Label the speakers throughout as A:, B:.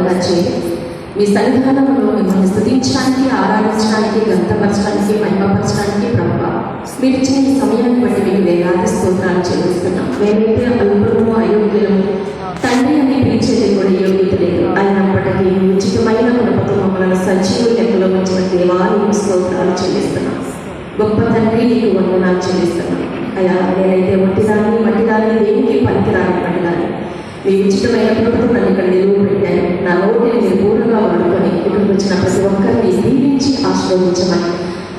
A: పాత్రగా చేయండి మీ సన్నిధానంలో మిమ్మల్ని స్థుతించడానికి ఆరాధించడానికి గంతపరచడానికి మహిమపరచడానికి ప్రభావ మీరు ఇచ్చిన ఈ సమయాన్ని బట్టి మీకు వేలాది స్తోత్రాలు చెల్లిస్తున్నాం. మేమైతే అల్పము అయోగ్యులము తండ్రి అని పిలిచేది కూడా యోగ్యత లేదు. అయినప్పటికీ ఉచితమైన కృపతో మమ్మల్ని సజీవ లెక్కలో ఉంచిన దేవాలయం స్తోత్రాలు చెల్లిస్తున్నాం. గొప్ప తండ్రి నీకు వందనాలు చెల్లిస్తున్నాం. అయ్యా నేనైతే ఒంటిగా ఇక్కడికి వచ్చిన ప్రతి ఒక్కరిని దీవించి ఆశీర్వదించమని.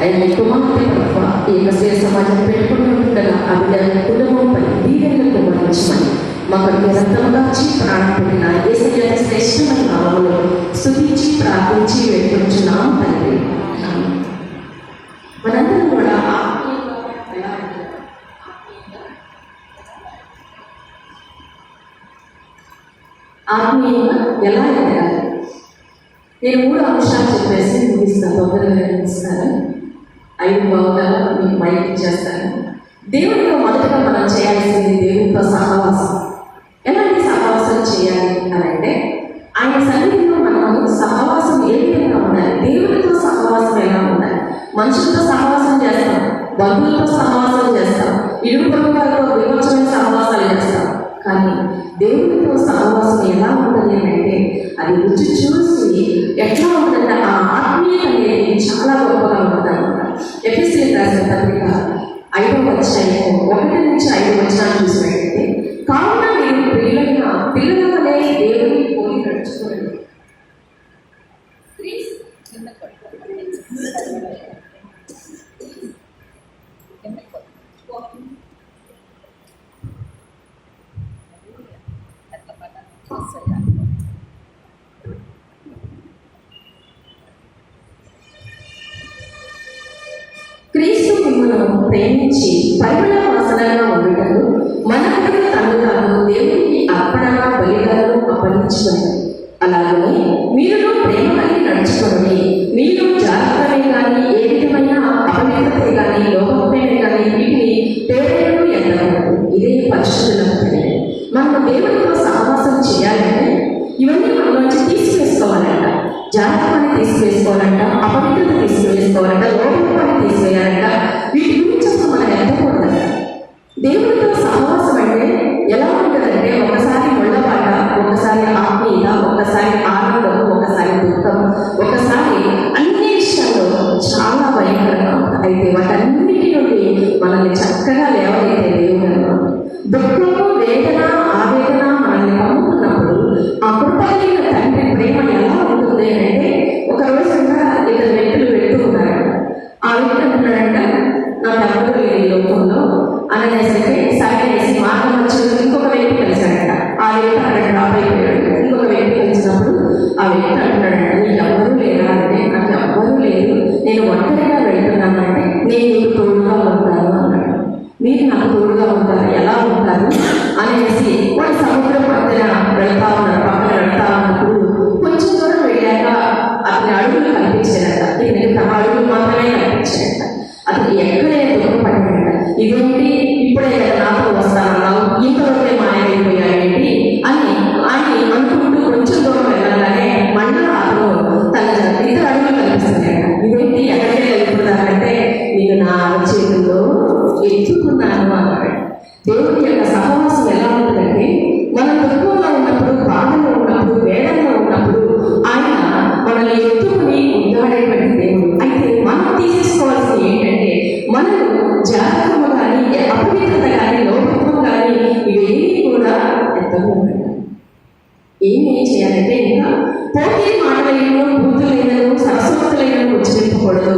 A: ఆయన కుమార్తె ప్రభావ ఈ యొక్క సేవ సమాజం పెట్టుకుని ఉండగా ఆ బిడ్డ కుటుంబంపై దీవెనలకు వర్ణించమని మా కొరకు రక్తంగా ప్రాణం పెట్టిన ఏసయ్య శ్రేష్టమైన నామములో స్థుతించి ప్రార్థించి వేడుకుంటున్నాం తండ్రి. మనందరం కూడా ఆత్మీయంగా ఎలా ఎదగాలి నేను మూడు అంశాలు చెప్పేసి ముగిస్తాను తొందరగా ముగిస్తాను. ఐదు భాగాలు మీకు మైక్ ఇచ్చేస్తాను. దేవుడితో మొదటగా మనం చేయాల్సింది దేవుడితో సహవాసం. ఎలాంటి సహవాసం చేయాలి అని అంటే ఆయన సన్నిధిలో మనం సహవాసం ఏ విధంగా ఉండాలి? దేవుడితో సహవాసం ఎలా ఉండాలి? మనుషులతో సహవాసం చేస్తాం బంధువులతో సహవాసం చేస్తాం ఇరుగు పొరుగు విమోచమైన సహవాసాలు చేస్తాం. కానీ దేవుడితో సహవాసం ఎలా ఉంటుంది అంటే అది రుచి చూసి ఎట్లా ఉంటుందంటే ఆ ఆత్మీయత అనేది చాలా గొప్పగా ఉంటుంది అనమాట ఎఫ్ఎస్సీ రాసిన పత్రిక ఐదవ వచ్చిన ఒకటి నుంచి ఐదు వచనాలు ప్రేమించి పరిమళ వాసనగా ఉండటము మన కొరకు తను తాను దేవునికి అర్పణగా బలిగాలను అప్పగించుకున్నాడు జాగ్రత్తని తీసివేసుకోవాలంట అపవిత్రత తీసివేసుకోవాలంట లోపలని తీసివేయాలంట. వీటి గురించి అసలు మనం ఎంతకూడదంట దేవుడితో సహవాసం అంటే ఎలా ఉంటుందంటే ఒకసారి ముళ్ళపాట ఒకసారి ఆత్మీయత ఒకసారి ఆనందం ఒకసారి దుఃఖం ఒకసారి అన్ని విషయాల్లో చాలా భయంకరంగా అయితే వాటన్నిటి నుండి మనల్ని చక్కగా లేవనైతే దేవుడు దుఃఖం ఏమి చేయాలంటే ఇంకా పోటీ మాటలైనను బూతులైనను సరస్వతులైనను ఉచ్చరింపకూడదు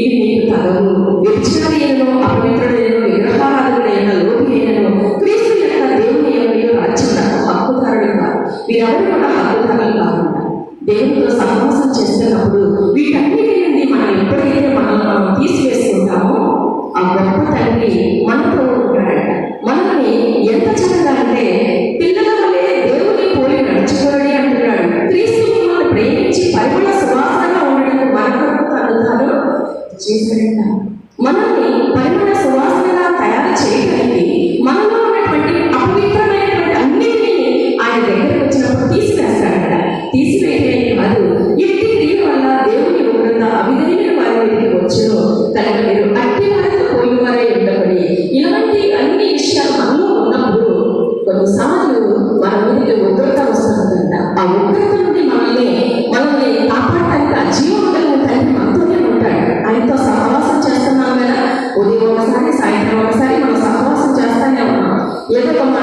A: ఇవి మీకు తగవు. వ్యభిచారైనను అపవిత్రుడైనను విగ్రహారాధుడైన లోపైనను క్రీస్తు యొక్క దేవుని యొక్క రాజ్యం హక్కుదారుడు కాదు వీరెవరు కూడా హక్కుదారులు కాకుండా దేవునితో సహవాసం చేస్తున్నప్పుడు వీటన్నిటి నుండి మనం ఎప్పుడైతే మనం తీసుకు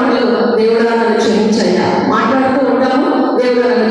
A: మనల్ని దేవుడు నన్ను క్షమించయ్యా మాట్లాడుతూ ఉంటాము దేవుడు నన్ను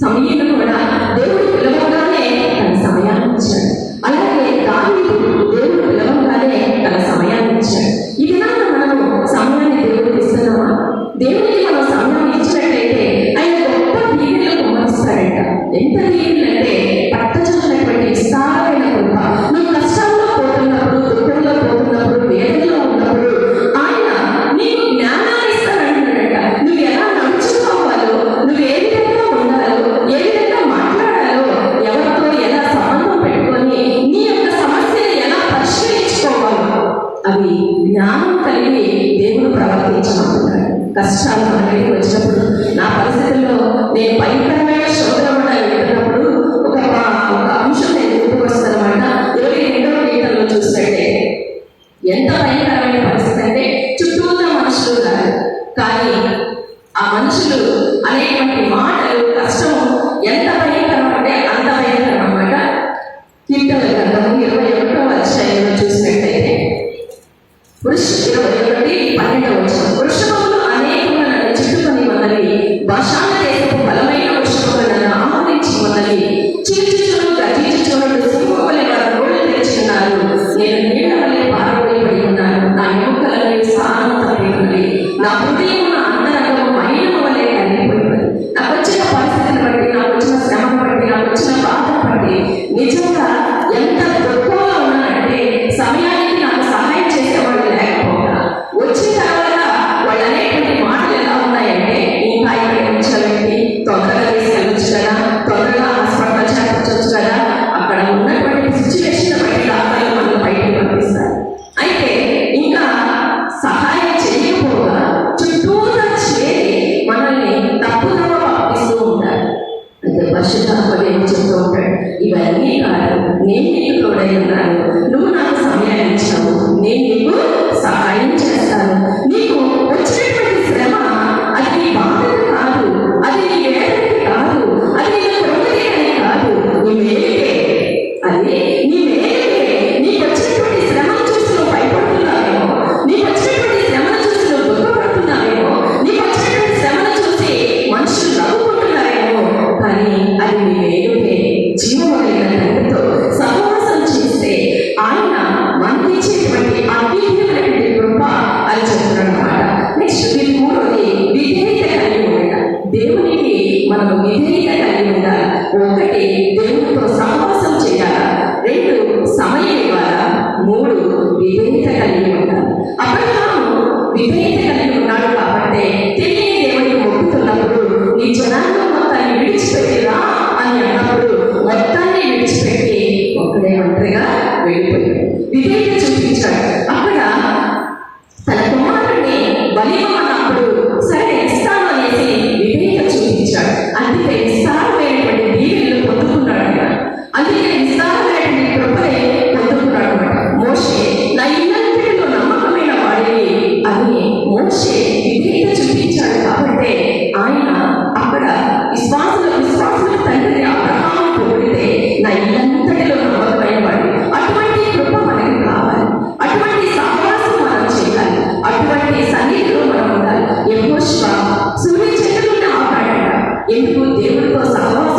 A: సమయంలో కూడా దేవుడు పిలవగానే తన సమయాన్ని ఇచ్చాడు అలాగే దాని దేవుడు kita harus దేవుడితో సహవాసం